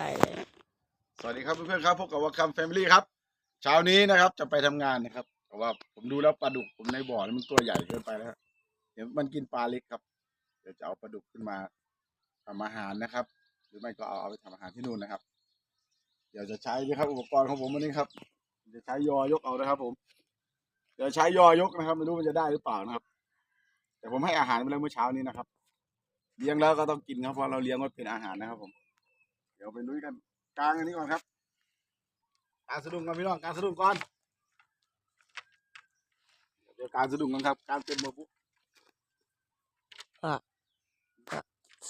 ถ่ายเลยสวัสดีครับเพื่อนๆครับพบกับวัคคัมแฟมิลี่ครับเช้านี้นะครับจะไปทำงานนะครับแต่ว่าผมดูแล้วปลาดุกผมในบ่อมันตัวใหญ่เกินไปแล้วเดี๋ยวมันกินปลาเล็กครับเดี๋ยวจะเอาปลาดุกขึ้นมาทำอาหารนะครับ หรือไม่ก็เอาเอาไปทำอาหารที่นู่นนะครับ เดี๋ยวจะใช้นะครับอุปกรณ์ของผมวันนี้ครับจะใช้ยอยกเอานะครับ ผม เดี๋ยวใช้ยอยกนะครับ ไม่รู้มันจะได้หรือเปล่านะครับ แต่ผมให้อาหารไปแล้วเมื่อเช้านี้นะครับ เลี้ยงแล้วก็ต้องกินครับเพราะเราเลี้ยงไว้เป็นอาหารนะครับผมเดี๋ยวไปลุยกันกลางอันนี้ก่อนครับการสะดุ้งกันพี่น้องการสะดุ้งก่อนเดี๋ยวการสะดุ้งกันครับ การเป็นมือปุ๊บ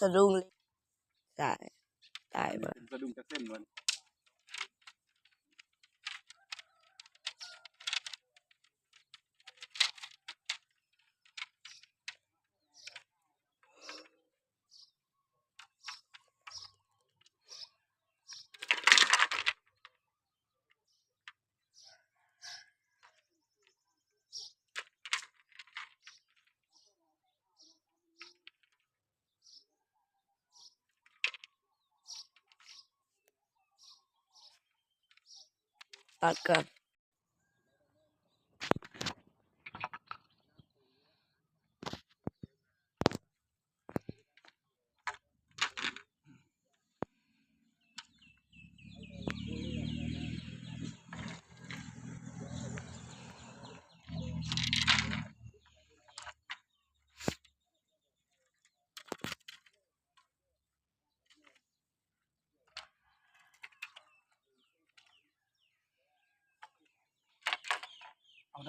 สะดุ้งเลยถ่ายถ่ายมาเป็นสะดุ้งจะเส้นมัน ตัด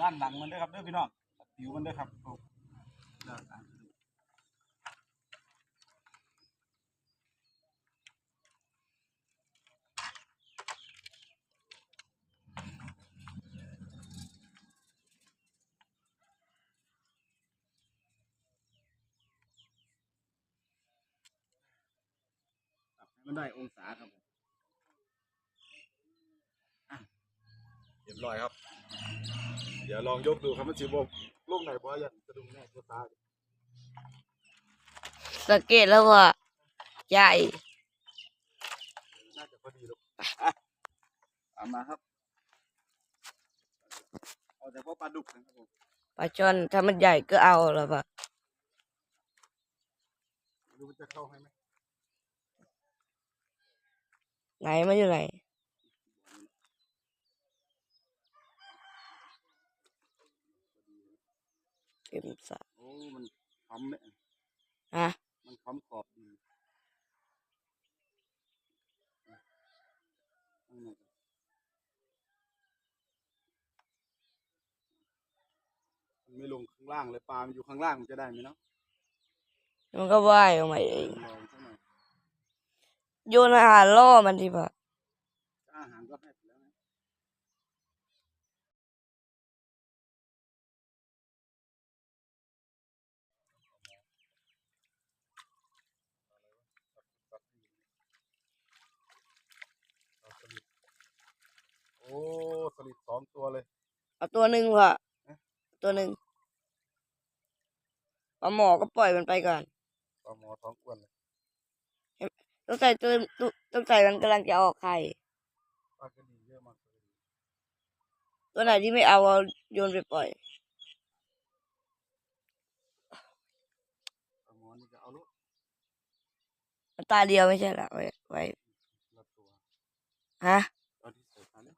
ด้านหลังมันด้วยครับเด้อพี่น้องผิวมันด้วยครับโอ้ด้านหลังมันได้องศาครับผมเรียบร้อยครับ เดี๋ยวลองยกดูครับมันสิบกลูกไหนบ่อย่างสะดุ้งแน่ตัวตาสังเกตแล้วว่าใหญ่น่าจะพอดีลูกอะเอามาครับเอาแต่พวกปลาดุกนะครับผมปลาช่อนถ้ามันใหญ่ก็เอาแล้วปะไม่รู้มันจะเข้าให้ไหมไหนมันอยู่ไหนเต็มสระ โอ้มัน ค้ำเนี่ยฮะมันค้ำขอบดีอะข้างในก่อนมันไม่ลงข้างล่างเลยปลามันอยู่ข้างล่างมันจะได้ไหมเนาะมันก็ว่ายออกมาเองลองสักหน่อยโยนอาหารล่อมันทีปะอาหารก็ให้ไปแล้วนะ เอาสลิดโอ้ สลิดสองตัวเลย เอาตัวหนึ่งปะฮะตัวหนึ่งปลาหมอก็ปล่อยมันไปก่อนปลาหมอท้องอ้วนเลยต้องใส่ตัวต้องใส่มันกำลังจะออกไข่ปลากระดีเยอะมากเลยตัวไหนที่ไม่เอาเอาโยนไปปล่อยปลาหมอนี่จะเอาลูกมันตาเดียวไม่ใช่เหรอไว้ไว้ละตัวฮะ เอาที่ใส่มาเนี่ย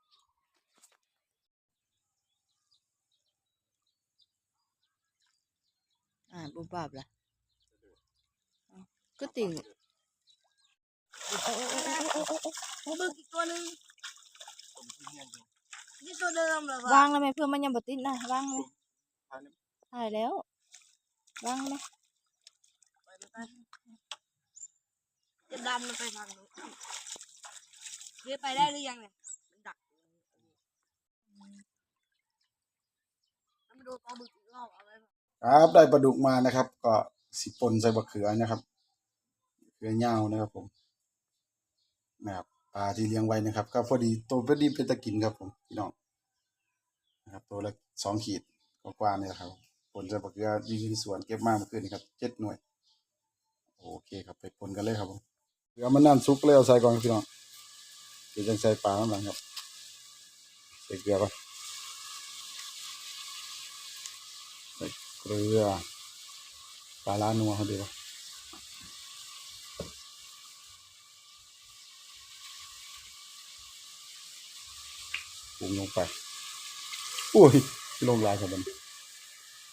อ่าบุบบับละก็ติ่งโอ้บึกอีกตัวหนึ่งต้มที่เมี่ยงเลยนี่ตัวเดิมเหรอวางแล้วไหมเพื่อมันยังบติดนะวางเลยทานเนี่ยถ่ายแล้ววางเลยจะดันมันไปทางนู้นเรียกไปได้หรือยังเนี่ยมันดักแล้วมาดูปลาบึกอีกรอบเอาไว้ ครับได้ปลาดุกมานะครับ ก็สิปนใส่บะเขือนะครับเขือเงาวนะครับผมนะครับปลาที่เลี้ยงไว้นะครับ ก็พอดีตัวพอดีเป็นตะกินครับผมพี่น้องนะครับตัวละสองขีดกว่าๆเนี่ยครับปนใส่บะเขือยิงสวนเก็บมาเมื่อคืนนี้ครับเจ็ดหน่วย โอเคครับไปปนกันเลยครับผมเดี๋ยวมันนั่นซุกเลยเอาใส่ก่อนพี่น้องเดี๋ยวจะใส่ปลาน้ำหลังครับใส่เกลือก่อนใส่เก ลือปลาล้านัวเขาดีป่ะปรุงลงไปโอ้ยลงลายครับมัน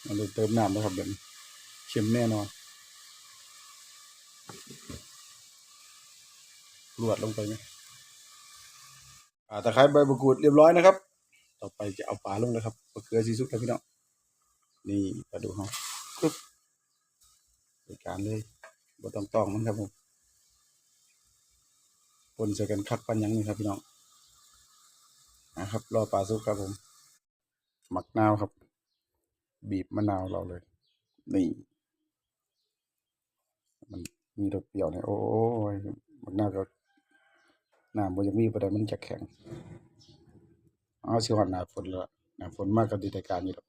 มันเลยเติมน้ำนะครับเดี๋ยวนี้เค็มแน่นอนรวดลงไปไหมอ่าตะไคร้ใบมะกรูดเรียบร้อยนะครับ ต่อไปจะเอาปลาลงเลยครับมะเขือซีซุกแล้วพี่น้อง นี่ปลาดูเขาปึ๊บรายการเลยบ่ต้องตองมันครับผมปนใส่กันคักปันยังนี่ครับพี่น้องนะครับรอปลาซุกครับผมหมักนาวครับ บีบมะนาวเราเลย นี่ มันมีรสเปรี้ยวเนี่ยโอ้ยหมักนาวก็น้ำมันจะมีประเด็นมันจะแข็งเอาสิวันหนาฝนละหนาฝนมากก็ดีแต่การอยู่หรอก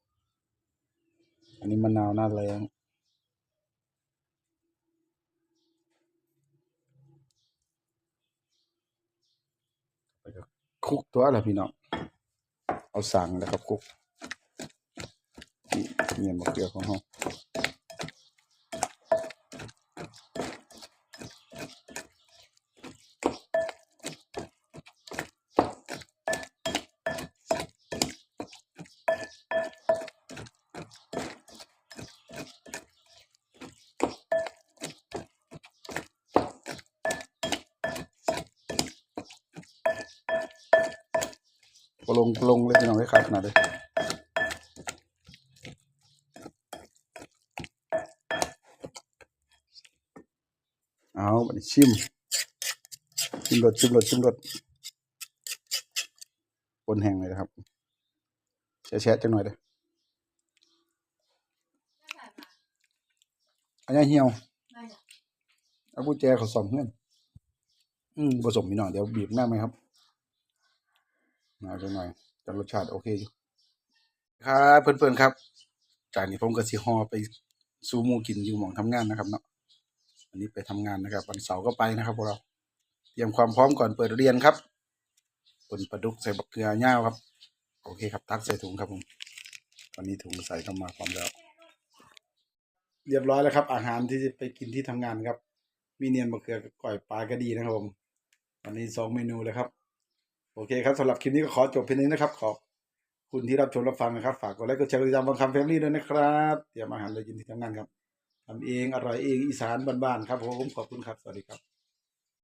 อันนี้มะนาวหน้าแรงไปก็คุกตัวละพี่น้องเอาสั่งแล้วก็คุกนี่เงียนบักเกลือของห้อง ป ลงปลงเลยพี่น้องให้ขาดขนาดเลยเอาบัดนี้ชิมชิมรสชิมรสชิมรสปนแห้งเลยนะครับแชะๆจังหน่อยเด้ออันนี้เหี่ยวเอากุญแจเขาส่อมเพื่อนอืมผสมพี่น้องเดี๋ยวบีบหน้าไหมครับ มาจังหน่อยแต่รสชาติโอเคอยู่ครับเพื่อนๆครับ จากนี้ผมก็สิฮอไปสู่หมู่กินอยู่หม่องทำงานนะครับเนาะวันนี้ไปทำงานนะครับวันเสาร์ก็ไปนะครับพวกเรา เตรียมความพร้อมก่อนเปิดเรียนครับปนปลาดุกใส่บักเกลือย่าครับ โอเคครับตักใส่ถุงครับผมตอนนี้ถุงใส่เข้ามาพร้อมแล้ว เรียบร้อยแล้วครับ อาหารที่จะไปกินที่ทำงานครับ มีเนียนบักเกลือก่อยปลากระดีนะครับผมวันนี้สองเมนูเลยครับ โอเคครับสำหรับคลิปนี้ก็ขอจบเพียงนี้นะครับ ขอบคุณที่รับชมรับฟังนะครับ ฝากกดไลค์กดแชร์กดติดตามบางคำแฟมิลี่ด้วยนะครับเตรียมอาหารเลยกินที่ทำงานครับทำเองอร่อยเองอีสานบ้านๆครับผมขอบคุณครับสวัสดีครับ